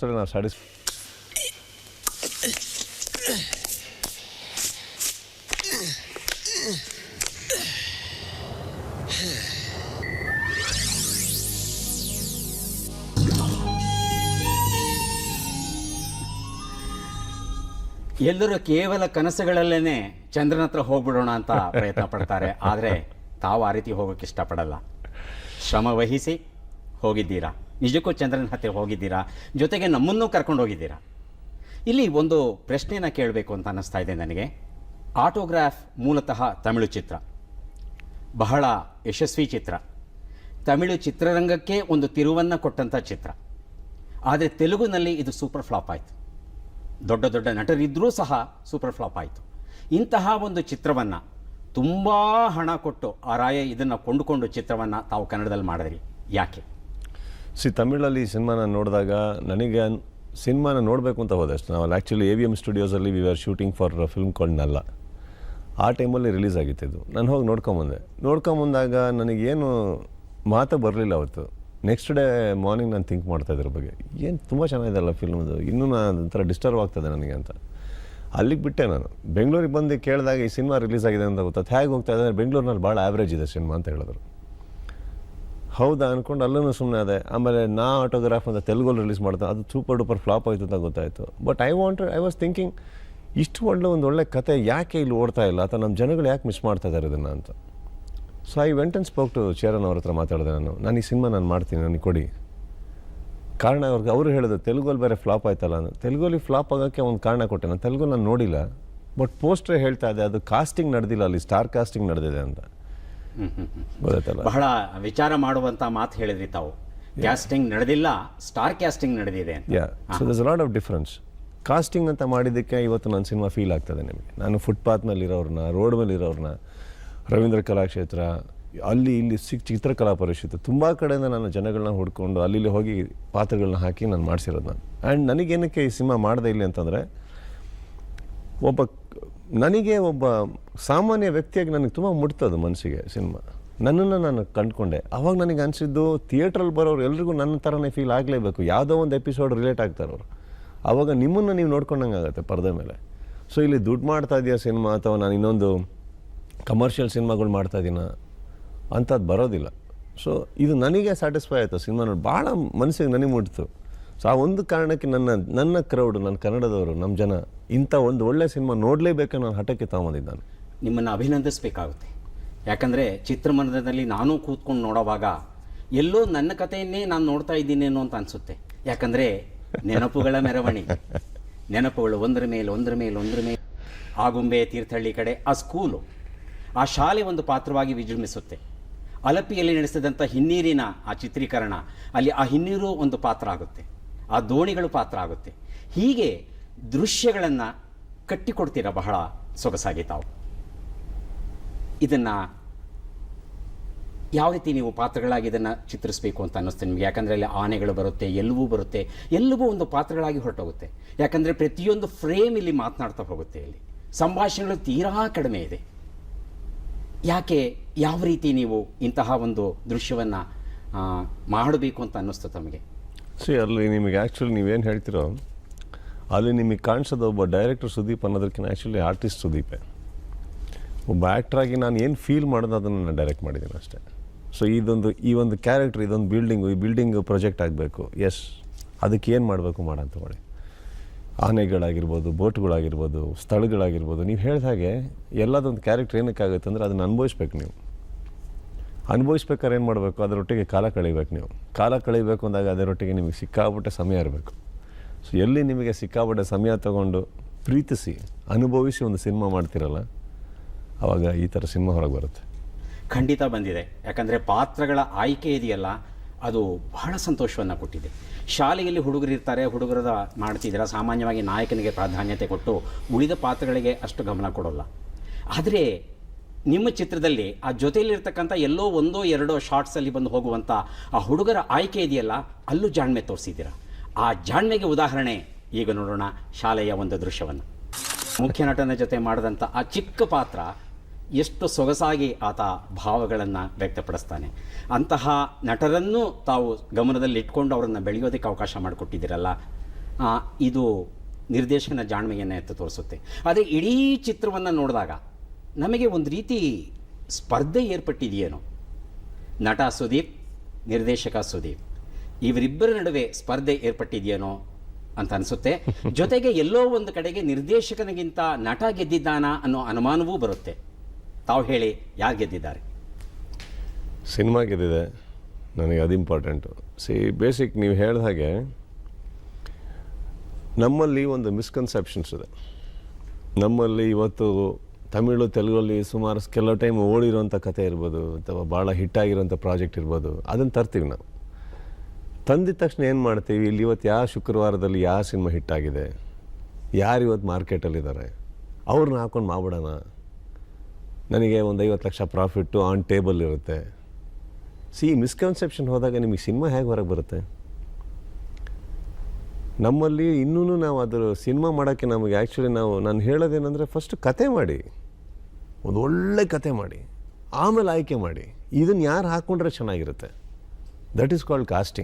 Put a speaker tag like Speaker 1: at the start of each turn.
Speaker 1: ಅಷ್ಟರಲ್ಲಿ ನಾವು ಸ್ಯಾಟಿಸ್
Speaker 2: ಎಲ್ಲರೂ ಕೇವಲ ಕನಸುಗಳಲ್ಲೇನೆ ಚಂದ್ರನ ಹತ್ರ ಹೋಗ್ಬಿಡೋಣ ಅಂತ ಪ್ರಯತ್ನ ಪಡ್ತಾರೆ. ಆದರೆ ತಾವು ಆ ರೀತಿ ಹೋಗೋಕೆ ಇಷ್ಟಪಡಲ್ಲ. ಶ್ರಮ ವಹಿಸಿ ಹೋಗಿದ್ದೀರಾ? ನಿಜಕ್ಕೂ ಚಂದ್ರನ ಹತ್ತಿರ ಹೋಗಿದ್ದೀರಾ? ಜೊತೆಗೆ ನಮ್ಮನ್ನೂ ಕರ್ಕೊಂಡು ಹೋಗಿದ್ದೀರಾ? ಇಲ್ಲಿ ಒಂದು ಪ್ರಶ್ನೆನ ಕೇಳಬೇಕು ಅಂತ ಅನ್ನಿಸ್ತಾ ಇದೆ ನನಗೆ. ಆಟೋಗ್ರಾಫ್ ಮೂಲತಃ ತಮಿಳು ಚಿತ್ರ. ಬಹಳ ಯಶಸ್ವಿ ಚಿತ್ರ. ತಮಿಳು ಚಿತ್ರರಂಗಕ್ಕೆ ಒಂದು ತಿರುವನ್ನು ಕೊಟ್ಟಂಥ ಚಿತ್ರ. ಆದರೆ ತೆಲುಗುನಲ್ಲಿ ಇದು ಸೂಪರ್ ಫ್ಲಾಪ್ ಆಯಿತು. ದೊಡ್ಡ ದೊಡ್ಡ ನಟರಿದ್ದರೂ ಸಹ ಸೂಪರ್ ಫ್ಲಾಪ್ ಆಯಿತು. ಇಂತಹ ಒಂದು ಚಿತ್ರವನ್ನು ತುಂಬ ಹಣ ಕೊಟ್ಟು, ಆ ರಾಯ ಇದನ್ನು ಕೊಂಡುಕೊಂಡು ಚಿತ್ರವನ್ನು ತಾವು ಕನ್ನಡದಲ್ಲಿ ಮಾಡಿದ್ರಿ. ಯಾಕೆ?
Speaker 1: ಸಿ ತಮಿಳಲ್ಲಿ ಈ ಸಿನಿಮಾನ ನೋಡಿದಾಗ ನನಗೆ ಸಿನಿಮಾನ ನೋಡಬೇಕು ಅಂತ ಹೋದೆ ಅಷ್ಟು. ನಾವು actually A V M ಸ್ಟುಡಿಯೋಸಲ್ಲಿ we are shooting for film called ನಲ್ಲ ಆ ಟೈಮಲ್ಲಿ ರಿಲೀಸ್ ಆಗಿತ್ತಿದ್ದು ನಾನು ಹೋಗಿ ನೋಡ್ಕೊಂಬಂದೆ. ನೋಡ್ಕೊಂಬಂದಾಗ ನನಗೇನು ಮಾತು ಬರಲಿಲ್ಲ ಅವತ್ತು. ನೆಕ್ಸ್ಟ್ ಡೇ ಮಾರ್ನಿಂಗ್ ನಾನು ಥಿಂಕ್ ಮಾಡ್ತಾ ಇದ್ರ ಬಗ್ಗೆ. ಏನು ತುಂಬ ಚೆನ್ನಾಗಿದೆಲ್ಲ ಫಿಲ್ಮ್ದು ಇನ್ನೂ ನಾನು ಒಂಥರ ಡಿಸ್ಟರ್ಬ್ ಆಗ್ತದೆ ನನಗೆ ಅಂತ. ಅಲ್ಲಿಗೆ ಬಿಟ್ಟೆ ನಾನು. ಬೆಂಗಳೂರಿಗೆ ಬಂದು ಕೇಳಿದಾಗ ಈ ಸಿನಿಮಾ ರಿಲೀಸ್ ಆಗಿದೆ ಅಂತ ಗೊತ್ತಾಯ್ತು. ಹೇಗೆ ಹೋಗ್ತಾ ಇದ್ದಾರೆ ಬೆಂಗಳೂರಿನಲ್ಲಿ ಭಾಳ ಆ್ಯಾವ್ರೇಜ್ ಇದೆ ಸಿನಿಮಾ ಅಂತ ಹೇಳಿದ್ರು. ಹೌದಾ ಅಂದ್ಕೊಂಡು ಅಲ್ಲೂ ಸುಮ್ಮನೆ ಅದೇ. ಆಮೇಲೆ ನಾ ಆಟೋಗ್ರಾಫ್ ಅಂತ ತೆಲುಗಲ್ಲಿ ರಿಲೀಸ್ ಮಾಡ್ದೆ, ಅದು ಸೂಪರ್ ಡೂಪರ್ ಫ್ಲಾಪ್ ಆಯಿತು ಅಂತ ಗೊತ್ತಾಯಿತು. But I want I was thinking ಇಷ್ಟು ಒಳ್ಳೆ ಒಂದು ಒಳ್ಳೆ ಕತೆ ಯಾಕೆ ಇಲ್ಲಿ ಓಡ್ತಾ ಇಲ್ಲ? ಅಥವಾ ನಮ್ಮ ಜನಗಳು ಯಾಕೆ ಮಿಸ್ ಮಾಡ್ತಾ ಇದ್ದಾರೆ ಇದನ್ನು ಅಂತ. So I went and spoke to Cheran ಅವ್ರ ಹತ್ರ ಮಾತಾಡಿದೆ ನಾನು. ನಾನು ಈ ಸಿನಿಮಾ ನಾನು ಮಾಡ್ತೀನಿ ನನಗೆ ಕೊಡಿ. ಕಾರಣ ಅವ್ರಿಗೆ ಅವರು ಹೇಳಿದ್ರು ತೆಲುಗಲ್ಲಿ ಬೇರೆ ಫ್ಲಾಪ್ ಆಯ್ತಲ್ಲ ನಾನು ತೆಲುಗಲ್ಲಿ ಫ್ಲಾಪ್ ಆಗೋಕ್ಕೆ ಒಂದು ಕಾರಣ ಕೊಟ್ಟೆ. ನಾನು ತೆಲುಗು ನಾನು ನೋಡಿಲ್ಲ. ಬಟ್ ಪೋಸ್ಟ್ರೇ ಹೇಳ್ತಾ ಇದೆ ಅದು ಕಾಸ್ಟಿಂಗ್ ನಡೆದಿಲ್ಲ ಅಲ್ಲಿ ಸ್ಟಾರ್ ಕಾಸ್ಟಿಂಗ್ ನಡೆದಿದೆ ಅಂತ.
Speaker 2: ಬಹಳ ವಿಚಾರ ಮಾಡುವಂತ ಮಾತು ಹೇಳಿದ್ರಿ ತಾವು. ಕ್ಯಾಸ್ಟಿಂಗ್ ನಡೆದಿಲ್ಲ ಸ್ಟಾರ್ ಕ್ಯಾಸ್ಟಿಂಗ್ ನಡೆದಿದೆ
Speaker 1: so thus lot of difference casting ಅಂತ ಮಾಡಿದ್ದಕ್ಕೆ ಇವತ್ತು ನನ್ನ ಸಿನಿಮಾ ಫೀಲ್ ಆಗ್ತದೆ ನಿಮಗೆ. ನಾನು ಫುಟ್ಪಾತ್ ಮೇಲೆ ಇರೋರನ್ನ ರೋಡ್ ಮೇಲೆ ಇರೋರನ್ನ ರವೀಂದ್ರ ಕಲಾಕ್ಷೇತ್ರ ಅಲ್ಲಿ ಇಲ್ಲಿ ಸಿಕ್ ಚಿತ್ರಕಲಾ ಪರಿಷತ್ತು ತುಂಬ ಕಡೆಯಿಂದ ನಾನು ಜನಗಳನ್ನ ಹುಡ್ಕೊಂಡು ಅಲ್ಲಿ ಇಲ್ಲಿ ಹೋಗಿ ಪಾತ್ರಗಳನ್ನ ಹಾಕಿ ನಾನು ಮಾಡಿಸಿರೋದು ನಾನು. ಆ್ಯಂಡ್ ನನಗೇನಕ್ಕೆ ಈ ಸಿನಿಮಾ ಮಾಡಿದೆ ಇಲ್ಲಿ ಅಂತಂದರೆ ಒಬ್ಬ ನನಗೆ ಒಬ್ಬ ಸಾಮಾನ್ಯ ವ್ಯಕ್ತಿಯಾಗಿ ನನಗೆ ತುಂಬ ಮುಟ್ತದ ಮನಸ್ಸಿಗೆ ಸಿನಿಮಾ. ನನ್ನನ್ನು ನಾನು ಕಂಡುಕೊಂಡೆ. ಅವಾಗ ನನಗೆ ಅನಿಸಿದ್ದು ಥಿಯೇಟ್ರಲ್ಲಿ ಬರೋರು ಎಲ್ರಿಗೂ ನನ್ನ ಥರನೇ ಫೀಲ್ ಆಗಲೇಬೇಕು. ಯಾವುದೋ ಒಂದು ಎಪಿಸೋಡ್ ರಿಲೇಟ್ ಆಗ್ತಾರೆ ಅವರು. ಆವಾಗ ನಿಮ್ಮನ್ನು ನೀವು ನೋಡ್ಕೊಂಡಂಗೆ ಆಗುತ್ತೆ ಪರದೆ ಮೇಲೆ. ಸೊ ಇಲ್ಲಿ ದುಡ್ಡು ಮಾಡ್ತಾ ಇದೆಯಾ ಸಿನಿಮಾ ಅಥವಾ ನಾನು ಇನ್ನೊಂದು ಕಮರ್ಷಿಯಲ್ ಸಿನಿಮಾಗಳು ಮಾಡ್ತಾ ಇದ್ದೀನ ಅಂಥದ್ದು ಬರೋದಿಲ್ಲ. ಸೊ ಇದು ನನಗೆ ಸ್ಯಾಟಿಸ್ಫೈ ಆಯಿತು. ಸಿನಿಮಾ ನೋಡಿ, ಭಾಳ ಮನಸ್ಸಿಗೆ ನನಗೆ ಮುಟ್ತು. ಸೊ ಆ ಒಂದು ಕಾರಣಕ್ಕೆ ನನ್ನ ನನ್ನ ಕ್ರೌಡ್ ನನ್ನ ಕನ್ನಡದವರು, ನಮ್ಮ ಜನ ಇಂಥ ಒಂದು ಒಳ್ಳೆ ಸಿನಿಮಾ ನೋಡಲೇಬೇಕು ನಾನು ಹಠಕ್ಕೆ ತಗೊಂಬಂದಿದ್ದಾನೆ.
Speaker 2: ನಿಮ್ಮನ್ನು ಅಭಿನಂದಿಸಬೇಕಾಗುತ್ತೆ. ಯಾಕಂದರೆ ಚಿತ್ರಮಂದಿರದಲ್ಲಿ ನಾನು ಕೂತ್ಕೊಂಡು ನೋಡೋವಾಗ ಎಲ್ಲೋ ನನ್ನ ಕಥೆಯನ್ನೇ ನಾನು ನೋಡ್ತಾ ಇದ್ದೀನೇನೋ ಅಂತ ಅನಿಸುತ್ತೆ. ಯಾಕಂದರೆ ನೆನಪುಗಳ ಮೆರವಣಿಗೆ. ನೆನಪುಗಳು ಒಂದರ ಮೇಲೆ ಒಂದರ ಮೇಲೆ ಒಂದರ ಮೇಲೆ. ಆಗುಂಬೆ ತೀರ್ಥಹಳ್ಳಿ ಕಡೆ, ಆ ಸ್ಕೂಲು ಆ ಶಾಲೆ ಒಂದು ಪಾತ್ರವಾಗಿ ವಿಜೃಂಭಿಸುತ್ತೆ. ಅಲಪಿಯಲ್ಲಿ ನಡೆಸಿದಂಥ ಹಿನ್ನೀರಿನ ಆ ಚಿತ್ರೀಕರಣ, ಅಲ್ಲಿ ಆ ಹಿನ್ನೀರು ಒಂದು ಪಾತ್ರ ಆಗುತ್ತೆ. ಆ ದೋಣಿಗಳು ಪಾತ್ರ ಆಗುತ್ತೆ. ಹೀಗೆ ದೃಶ್ಯಗಳನ್ನು ಕಟ್ಟಿಕೊಡ್ತೀರ ಬಹಳ ಸೊಗಸಾಗಿ ತಾವು. ಇದನ್ನು ಯಾವ ರೀತಿ ನೀವು ಪಾತ್ರಗಳಾಗಿ ಇದನ್ನು ಚಿತ್ರಿಸಬೇಕು ಅಂತ ಅನ್ನಿಸ್ತು ನಿಮಗೆ? ಯಾಕಂದರೆ ಅಲ್ಲಿ ಆನೆಗಳು ಬರುತ್ತೆ ಎಲ್ಲವೂ ಬರುತ್ತೆ ಎಲ್ಲವೂ ಒಂದು ಪಾತ್ರಗಳಾಗಿ ಹೊರಟೋಗುತ್ತೆ. ಯಾಕಂದರೆ ಪ್ರತಿಯೊಂದು ಫ್ರೇಮ್ ಇಲ್ಲಿ ಮಾತನಾಡ್ತಾ ಹೋಗುತ್ತೆ ಇಲ್ಲಿ. ಸಂಭಾಷಣೆಗಳು ತೀರಾ ಕಡಿಮೆ ಇದೆ. ಯಾಕೆ ಯಾವ ರೀತಿ ನೀವು ಇಂತಹ ಒಂದು ದೃಶ್ಯವನ್ನು ಮಾಡಬೇಕು ಅಂತ ಅನ್ನಿಸ್ತು ತಮಗೆ?
Speaker 1: ಸಿ ಅಲ್ಲಿ ನಿಮಗೆ ಆ್ಯಕ್ಚುಲಿ ನೀವೇನು ಹೇಳ್ತಿರೋ, ಅಲ್ಲಿ ನಿಮಗೆ ಕಾಣಿಸೋದು ಒಬ್ಬ ಡೈರೆಕ್ಟರ್ ಸುದೀಪ್ ಅನ್ನೋದಕ್ಕಿಂತ ಆ್ಯಕ್ಚುಲಿ ಆರ್ಟಿಸ್ಟ್ ಸುದೀಪೆ. ಒಬ್ಬ ಆ್ಯಕ್ಟ್ರಾಗಿ ನಾನು ಏನು ಫೀಲ್ ಮಾಡೋದು ಅದನ್ನು ನಾನು ಡೈರೆಕ್ಟ್ ಮಾಡಿದ್ದೀನಿ ಅಷ್ಟೇ. ಸೊ ಇದೊಂದು, ಈ ಒಂದು ಕ್ಯಾರೆಕ್ಟ್ರ್ ಇದೊಂದು ಬಿಲ್ಡಿಂಗು ಈ ಬಿಲ್ಡಿಂಗ್ ಪ್ರೊಜೆಕ್ಟ್ ಆಗಬೇಕು. ಎಸ್ ಅದಕ್ಕೆ ಏನು ಮಾಡಬೇಕು ಮಾಡಂತ ಮಾಡಿ ಆನೆಗಳಾಗಿರ್ಬೋದು, ಬೋಟ್ಗಳಾಗಿರ್ಬೋದು, ಸ್ಥಳಗಳಾಗಿರ್ಬೋದು, ನೀವು ಹೇಳಿದ ಹಾಗೆ ಎಲ್ಲದೊಂದು ಕ್ಯಾರೆಕ್ಟ್ರ್ ಏನಕ್ಕಾಗುತ್ತೆ ಅಂದರೆ ಅದನ್ನು ಅನುಭವಿಸ್ಬೇಕು ನೀವು. ಅನುಭವಿಸ್ಬೇಕಾದ್ರೆ ಏನು ಮಾಡಬೇಕು? ಅದರೊಟ್ಟಿಗೆ ಕಾಲ ಕಳಿಬೇಕು ನೀವು. ಕಾಲ ಕಳಿಬೇಕು ಅಂದಾಗ ಅದರೊಟ್ಟಿಗೆ ನಿಮಗೆ ಸಿಕ್ಕಾಪಟ್ಟೆ ಸಮಯ ಇರಬೇಕು. ಸೊ ಎಲ್ಲಿ ನಿಮಗೆ ಸಿಕ್ಕಾಪಟ್ಟೆ ಸಮಯ ತಗೊಂಡು ಪ್ರೀತಿಸಿ, ಅನುಭವಿಸಿ ಒಂದು ಸಿನಿಮಾ ಮಾಡ್ತಿರಲ್ಲ ಆವಾಗ ಈ ಥರ ಸಿನಿಮಾ ಹೊರಗೆ ಬರುತ್ತೆ.
Speaker 2: ಖಂಡಿತ ಬಂದಿದೆ. ಯಾಕಂದರೆ ಪಾತ್ರಗಳ ಆಯ್ಕೆ ಇದೆಯಲ್ಲ, ಅದು ಬಹಳ ಸಂತೋಷವನ್ನು ಕೊಟ್ಟಿದೆ. ಶಾಲೆಯಲ್ಲಿ ಹುಡುಗರು ಇರ್ತಾರೆ ಹುಡುಗರದ ಮಾಡ್ತಿದ್ದೀರಾ? ಸಾಮಾನ್ಯವಾಗಿ ನಾಯಕನಿಗೆ ಪ್ರಾಧಾನ್ಯತೆ ಕೊಟ್ಟು ಉಳಿದ ಪಾತ್ರಗಳಿಗೆ ಅಷ್ಟು ಗಮನ ಕೊಡೋಲ್ಲ. ಆದರೆ ನಿಮ್ಮ ಚಿತ್ರದಲ್ಲಿ ಆ ಜೊತೆಯಲ್ಲಿರ್ತಕ್ಕಂಥ ಎಲ್ಲೋ ಒಂದೋ ಎರಡೋ ಶಾರ್ಟ್ಸಲ್ಲಿ ಬಂದು ಹೋಗುವಂಥ ಆ ಹುಡುಗರ ಆಯ್ಕೆ ಇದೆಯಲ್ಲ, ಅಲ್ಲೂ ಜಾಣ್ಮೆ ತೋರಿಸಿದ್ದೀರಾ? ಆ ಜಾಣ್ಮೆಗೆ ಉದಾಹರಣೆ, ಈಗ ನೋಡೋಣ ಶಾಲೆಯ ಒಂದು ದೃಶ್ಯವನ್ನು. ಮುಖ್ಯ ನಟನ ಜೊತೆ ಮಾಡಿದಂಥ ಆ ಚಿಕ್ಕ ಪಾತ್ರ ಎಷ್ಟು ಸೊಗಸಾಗಿ ಆತ ಭಾವಗಳನ್ನು ವ್ಯಕ್ತಪಡಿಸ್ತಾನೆ. ಅಂತಹ ನಟರನ್ನು ತಾವು ಗಮನದಲ್ಲಿ ಇಟ್ಕೊಂಡು ಅವರನ್ನು ಬೆಳೆಯೋದಕ್ಕೆ ಅವಕಾಶ ಮಾಡಿಕೊಟ್ಟಿದ್ದೀರಲ್ಲ ಇದು ನಿರ್ದೇಶಕನ ಜಾಣ್ಮೆಯನ್ನು ಎತ್ತು ತೋರಿಸುತ್ತೆ. ಆದರೆ ಇಡೀ ಚಿತ್ರವನ್ನು ನೋಡಿದಾಗ ನಮಗೆ ಒಂದು ರೀತಿ ಸ್ಪರ್ಧೆ ಏರ್ಪಟ್ಟಿದೆಯೇನೋ? ನಟ ಸುದೀಪ್ ನಿರ್ದೇಶಕ ಸುದೀಪ್ ಇವರಿಬ್ಬರ ನಡುವೆ ಸ್ಪರ್ಧೆ ಏರ್ಪಟ್ಟಿದೆಯೇನೋ ಅಂತ ಅನಿಸುತ್ತೆ. ಜೊತೆಗೆ ಎಲ್ಲೋ ಒಂದು ಕಡೆಗೆ ನಿರ್ದೇಶಕನಿಗಿಂತ ನಟ ಗೆದ್ದಿದ್ದಾನ ಅನ್ನೋ ಅನುಮಾನವೂ ಬರುತ್ತೆ. ತಾವು ಹೇಳಿ ಯಾರು ಗೆದ್ದಿದ್ದಾರೆ?
Speaker 1: ಸಿನಿಮಾ ಗೆದ್ದಿದೆ. ನನಗೆ ಅದು ಇಂಪಾರ್ಟೆಂಟು ಸಿ ಬೇಸಿಕ್ ನೀವು ಹೇಳಿದ ಹಾಗೆ ನಮ್ಮಲ್ಲಿ ಒಂದು ಮಿಸ್ಕನ್ಸೆಪ್ಷನ್ಸ್ ಇದೆ. ನಮ್ಮಲ್ಲಿ ಇವತ್ತು ತಮಿಳು, ತೆಲುಗಲ್ಲಿ ಸುಮಾರು ಕೆಲವು ಟೈಮ್ ಓಡಿರುವಂಥ ಕತೆ ಇರ್ಬೋದು, ಅಥವಾ ಭಾಳ ಹಿಟ್ಟಾಗಿರೋಂಥ ಪ್ರಾಜೆಕ್ಟ್ ಇರ್ಬೋದು, ಅದನ್ನು ತರ್ತೀವಿ ನಾವು. ತಂದಿದ ತಕ್ಷಣ ಏನು ಮಾಡ್ತೀವಿ? ಇಲ್ಲಿ ಇವತ್ತು ಯಾವ ಶುಕ್ರವಾರದಲ್ಲಿ ಯಾವ ಸಿನಿಮಾ ಹಿಟ್ಟಾಗಿದೆ ಯಾರು ಇವತ್ತು ಮಾರ್ಕೆಟಲ್ಲಿದ್ದಾರೆ ಅವ್ರನ್ನ ಹಾಕೊಂಡು ಮಾಡ್ಬಿಡೋಣ. ನನಗೆ ಒಂದು ಐವತ್ತು ಲಕ್ಷ ಪ್ರಾಫಿಟ್ಟು ಆನ್ ಟೇಬಲ್ ಇರುತ್ತೆ. ಸಿ ಮಿಸ್ಕನ್ಸೆಪ್ಷನ್ ಹೋದಾಗ ನಿಮಗೆ ಸಿನಿಮಾ ಹೇಗೆ ಹೊರಗೆ ಬರುತ್ತೆ? ನಮ್ಮಲ್ಲಿ ಇನ್ನೂ ನಾವು ಅದರ ಸಿನಿಮಾ ಮಾಡೋಕ್ಕೆ ನಮಗೆ ಆ್ಯಕ್ಚುಲಿ ನಾವು, ನಾನು ಹೇಳೋದೇನೆಂದರೆ ಫಸ್ಟ್ ಕತೆ ಮಾಡಿ. ಒಂದು ಒಳ್ಳೆ ಕತೆ ಮಾಡಿ, ಆಮೇಲೆ ಆಯ್ಕೆ ಮಾಡಿ, ಇದನ್ನು ಯಾರು ಹಾಕ್ಕೊಂಡ್ರೆ ಚೆನ್ನಾಗಿರುತ್ತೆ? That is called casting